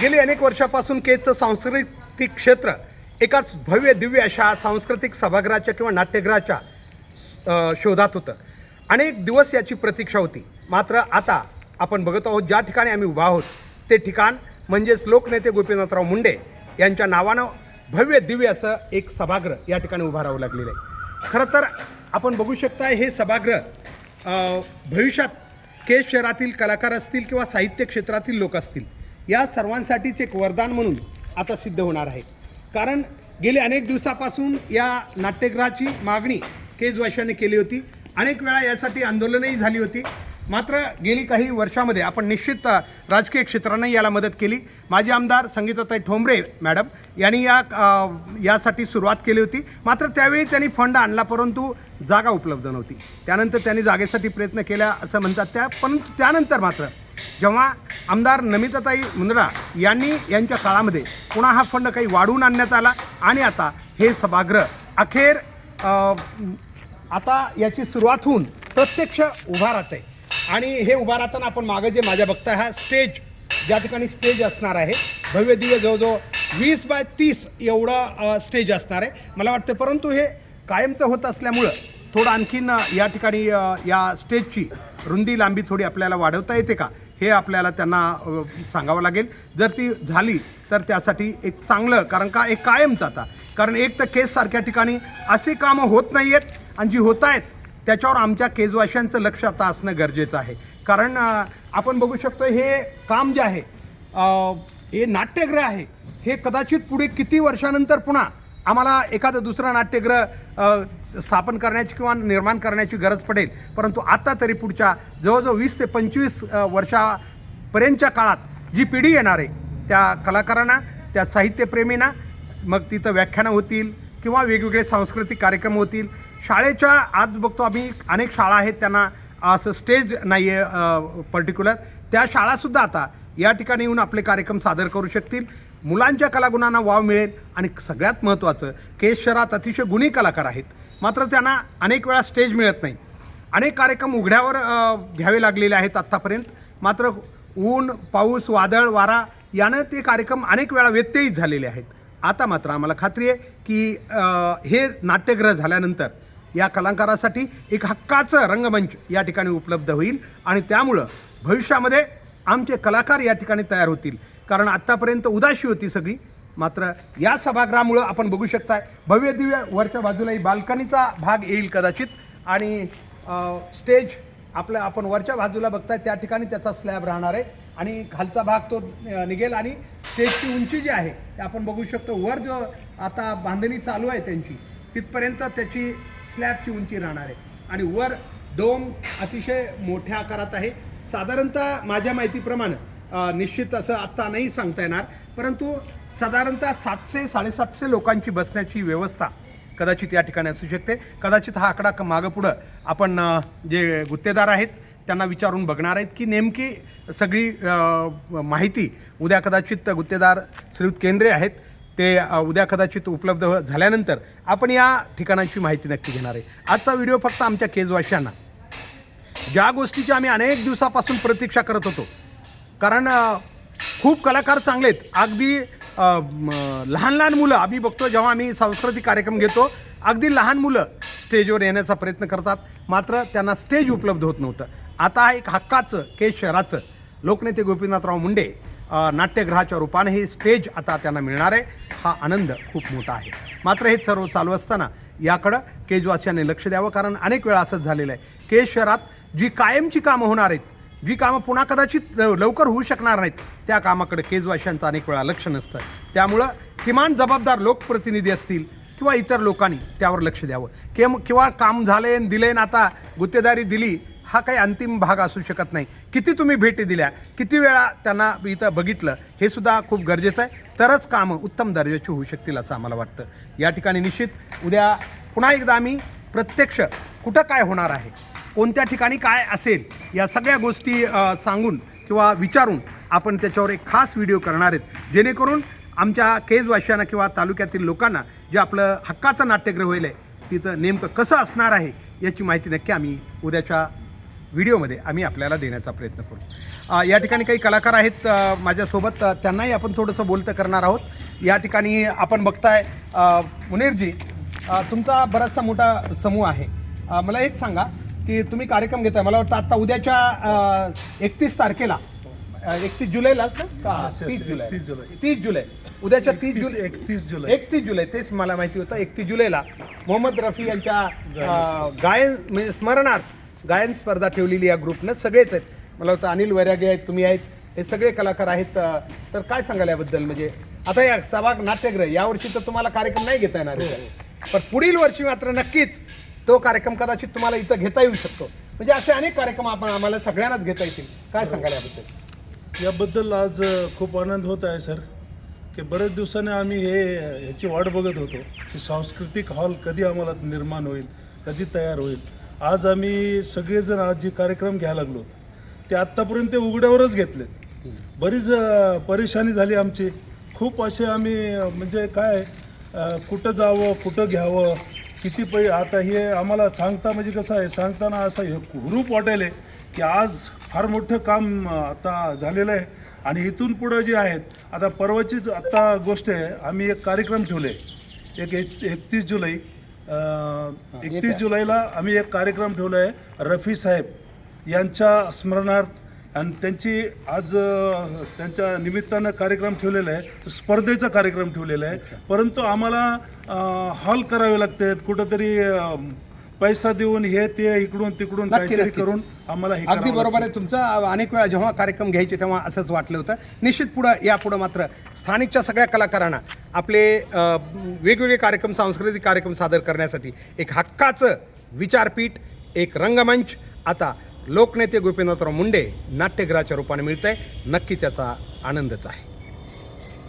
गेली अनेक वर्षापासून केजचं सांस्कृतिक क्षेत्र एकाच भव्य दिव्य अशा सांस्कृतिक सभागृहाच्या किंवा नाट्यगृहाच्या शोधात होतं. अनेक दिवस याची प्रतीक्षा होती. मात्र आता आपण बघत आहोत ज्या ठिकाणी आम्ही उभा आहोत ते ठिकाण म्हणजेच लोकनेते गोपीनाथराव मुंडे यांच्या नावानं भव्य दिव्य असं एक सभागृह या ठिकाणी उभा राहावं लागलेलं आहे. खरं तर आपण बघू शकता हे सभागृह भविष्यात केज शहरातील कलाकार असतील किंवा साहित्य क्षेत्रातील लोक असतील या सर्वांसाठीच एक वरदान म्हणून आता सिद्ध होणार आहे. कारण गेली अनेक दिवसापासून या नाट्यगृहाची मागणी केजवाशाने केली होती. अनेक वेळा यासाठी आंदोलनही झाली होती. मात्र गेली काही वर्षामध्ये आपण निश्चित राजकीय क्षेत्राने याला मदत केली. माजी आमदार संगीताताई ठोंबरे मॅडम यांनी या यासाठी सुरुवात केली होती. मात्र त्यावेळी त्यांनी फंड आणला परंतु जागा उपलब्ध नव्हती. त्यानंतर त्यांनी जागेसाठी प्रयत्न केला असं म्हणतात त्या परंतु त्यानंतर मात्र जेव्हा आमदार नमिताताई मुंद्रा यांनी यांच्या काळामध्ये पुन्हा हा फंड काही वाढवून आणण्यात आला आणि आता हे सभागृह अखेर आता याची सुरुवात होऊन प्रत्यक्ष उभा राहते आहे. आणि हे उभा राहताना आपण मागं जे माझ्या बघताय हा स्टेज ज्या ठिकाणी स्टेज असणार आहे भव्य दिव्य जवळजवळ वीस बाय तीस एवढं स्टेज असणार आहे. मला वाटतं परंतु हे कायमचं होत असल्यामुळं थोडं आणखीन या ठिकाणी या स्टेजची रुंदी लांबी थोडी आपल्याला वाढवता येते का? हे आपल्याला त्यांना सांगावं लागेल. जर ती झाली तर त्यासाठी एक चांगलं कारण का एक कायम जाता कारण एक तर केससारख्या ठिकाणी असे कामं होत नाही आहेत आणि जी होत आहेत त्याच्यावर आमच्या केजवाशांचं लक्ष आता असणं गरजेचं आहे. कारण आपण बघू शकतो हे काम जे आहे हे नाट्यगृह आहे. हे कदाचित पुढे किती वर्षानंतर पुन्हा आम्हाला एखादं दुसरं नाट्यगृह स्थापन करण्याची किंवा निर्माण करण्याची गरज पडेल. परंतु आत्ता तरी पुढच्या जवळजवळ वीस ते पंचवीस वर्षापर्यंतच्या काळात जी पिढी येणार आहे त्या कलाकारांना त्या साहित्यप्रेमींना मग तिथं व्याख्यानं होतील किंवा वेगवेगळे सांस्कृतिक कार्यक्रम होतील. शाळेच्या आज बघतो आम्ही अनेक शाळा आहेत त्यांना असं स्टेज नाही आहे पर्टिक्युलर त्या शाळासुद्धा आता या ठिकाणी येऊन आपले कार्यक्रम सादर करू शकतील. मुलांच्या कलागुणांना वाव मिळेल आणि सगळ्यात महत्त्वाचं केस शहरात अतिशय गुणी कलाकार आहेत. मात्र त्यांना अनेक वेळा स्टेज मिळत नाही. अनेक कार्यक्रम उघड्यावर घ्यावे लागलेले आहेत आत्तापर्यंत. मात्र ऊन पाऊस वादळ वारा यानं ते कार्यक्रम अनेक वेळा व्यत्ययित झालेले आहेत. आता मात्र आम्हाला खात्री आहे की हे नाट्यग्रह झाल्यानंतर या कलाकारासाठी एक हक्काचं रंगमंच या ठिकाणी उपलब्ध होईल आणि त्यामुळं भविष्यामध्ये आमचे कलाकार या ठिकाणी तयार होतील. कारण आत्तापर्यंत उदाशी होती सगळी. मात्र या सभागृहामुळं आपण बघू शकताय भव्य दिव्य वरच्या बाजूलाही बाल्कनीचा भाग येईल कदाचित. आणि स्टेज आपलं आपण वरच्या बाजूला बघताय त्या ठिकाणी त्याचा स्लॅब राहणार आहे. आणि खालचा भाग तो निघेल आणि स्टेजची उंची जी आहे ते आपण बघू शकतो. वर जो आता बांधणी चालू आहे त्यांची तिथपर्यंत त्याची स्लॅबची उंची राहणार आहे. आणि वर डोम अतिशय मोठ्या आकारात आहे. साधारणतः माझ्या माहितीप्रमाणे निश्चित असं आत्ता नाही सांगता येणार परंतु साधारणतः सातशे साडेसातशे लोकांची बसण्याची व्यवस्था कदाचित या ठिकाणी असू शकते. कदाचित हा आकडा मागं पुढं आपण जे गुत्तेदार आहेत त्यांना विचारून बघणार आहेत की नेमकी सगळी माहिती उद्या कदाचित गुत्तेदार श्रीयुत केंद्रे आहेत ते उद्या कदाचित उपलब्ध हो-, झाल्यानंतर आपण या ठिकाणांची माहिती नक्की घेणार आहे. आजचा व्हिडिओ फक्त आमच्या केजवाशांना ज्या गोष्टीची आम्ही अनेक दिवसापासून प्रतीक्षा करत होतो कारण खूप कलाकार चांगले आहेत. अगदी लहान लहान मुलं आम्ही बघतो जेव्हा आम्ही सांस्कृतिक कार्यक्रम घेतो अगदी लहान मुलं स्टेजवर येण्याचा प्रयत्न करतात मात्र त्यांना स्टेज उपलब्ध होत नव्हतं. आता एक हक्काचं के शहराचं लोकनेते गोपीनाथराव मुंडे नाट्यगृहाच्या रूपाने हे स्टेज आता त्यांना मिळणार आहे. हा आनंद खूप मोठा आहे. मात्र हे सर्व चालू असताना याकडं केजवासियांनी लक्ष द्यावं कारण अनेक वेळा असंच झालेलं आहे. केज शहरात जी कायमची कामं होणार आहेत जी कामं पुन्हा कदाचित लव- लवकर होऊ शकणार नाहीत त्या कामाकडे केजवाशांचं अनेक वेळा लक्ष नसतं. त्यामुळं किमान जबाबदार लोकप्रतिनिधी असतील किंवा इतर लोकांनी त्यावर लक्ष द्यावं. किंवा किंवा काम झाले आहे दिले ना आता गुत्तेदारी दिली हा काही अंतिम भाग असू शकत नाही. किती तुम्ही भेटी दिल्या किती वेळा त्यांना इथं बघितलं हे सुद्धा खूप गरजेचं आहे. तरच कामं उत्तम दर्जाची होऊ शकतील असं आम्हाला वाटतं. या ठिकाणी निश्चित उद्या पुन्हा एकदा आम्ही प्रत्यक्ष कुठं काय होणार आहे कोणत्या ठिकाणी काय असेल या सगळ्या गोष्टी सांगून किंवा विचारून आपण त्याच्यावर एक खास व्हिडिओ करणार आहेत. जेणेकरून आमच्या केजवाशांना किंवा तालुक्यातील लोकांना जे आपलं हक्काचं नाट्यगृह होईल आहे तिथं नेमकं कसं असणार आहे याची माहिती नक्की आम्ही उद्याच्या व्हिडिओमध्ये आम्ही आपल्याला देण्याचा प्रयत्न करू. या ठिकाणी काही कलाकार आहेत माझ्यासोबत त्यांनाही आपण थोडंसं बोलतं करणार आहोत. या ठिकाणी आपण बघताय मुनीरजी तुमचा बराचसा मोठा समूह आहे. मला एक सांगा की तुम्ही कार्यक्रम घेताय. मला वाटतं आता उद्याच्या एकतीस तारखेला एकतीस जुलैलाच ना तीस जुलै. 31 जुलै. तीस जुलै. उद्याच्या तीस 31 जुलै. 31 जुलै. एकतीस जुलै तेच मला माहिती होतं एकतीस जुलैला मोहम्मद रफी यांच्या गायन म्हणजे स्मरणार्थ गायन स्पर्धा ठेवलेली या ग्रुपनं सगळेच आहेत. मला वाटतं अनिल वैरागे आहेत तुम्ही आहेत हे सगळे कलाकार आहेत. तर काय सांगाल याबद्दल? म्हणजे आता या सहभाग नाट्यग्रह यावर्षी तर तुम्हाला कार्यक्रम नाही घेता येणार पण पुढील वर्षी मात्र नक्कीच तो कार्यक्रम कदाचित तुम्हाला इथं घेता येऊ शकतो. म्हणजे असे अनेक कार्यक्रम आपण आम्हाला सगळ्यांनाच घेता येतील. काय सांगाल याबद्दल? याबद्दल आज खूप आनंद होत आहे सर. की बरेच दिवसाने आम्ही हे ह्याची वाट बघत होतो की सांस्कृतिक हॉल कधी आम्हाला निर्माण होईल कधी तयार होईल. आज आम्ही सगळेजण आज जे कार्यक्रम घ्यायला लागलो ते आत्तापर्यंत ते उघड्यावरच घेतलेत. बरीच परेशानी झाली आमची. खूप असे आम्ही म्हणजे काय कुठं जावं कुठं घ्यावं किती पै आता हे आम्हाला सांगता म्हणजे कसं आहे सांगताना असं हे हुरूप वाटायले की आज फार मोठं काम आता झालेलं आहे. आणि इथून पुढं जे आहेत आता परवाचीच आत्ता गोष्ट आहे आम्ही एक कार्यक्रम ठेवले एक एकतीस जुलै. एकतीस जुलैला आम्ही एक कार्यक्रम ठेवला आहे रफी साहेब यांच्या स्मरणार्थ. आणि त्यांची आज त्यांच्या निमित्तानं कार्यक्रम ठेवलेला आहे स्पर्धेचा कार्यक्रम ठेवलेला आहे. परंतु आम्हाला हॉल करावे लागतात कुठंतरी पैसा देऊन हे ते इकडून तिकडून नक्की, काहीतरी नक्कीच. करून आम्हाला हे अगदी करावं बरोबर आहे. तुमचं अनेक वेळा जेव्हा कार्यक्रम घ्यायचे तेव्हा असंच वाटलं होतं. निश्चित पुढं यापुढं मात्र स्थानिकच्या सगळ्या कलाकारांना आपले अ, वेगवेगळे कार्यक्रम सांस्कृतिक कार्यक्रम सादर करण्यासाठी एक हक्काचं विचारपीठ एक रंगमंच. आता लोकनेते गोपीनाथराव मुंडे नाट्यगृहाच्या रूपाने मिळतंय. नक्कीच याचा आनंदच आहे.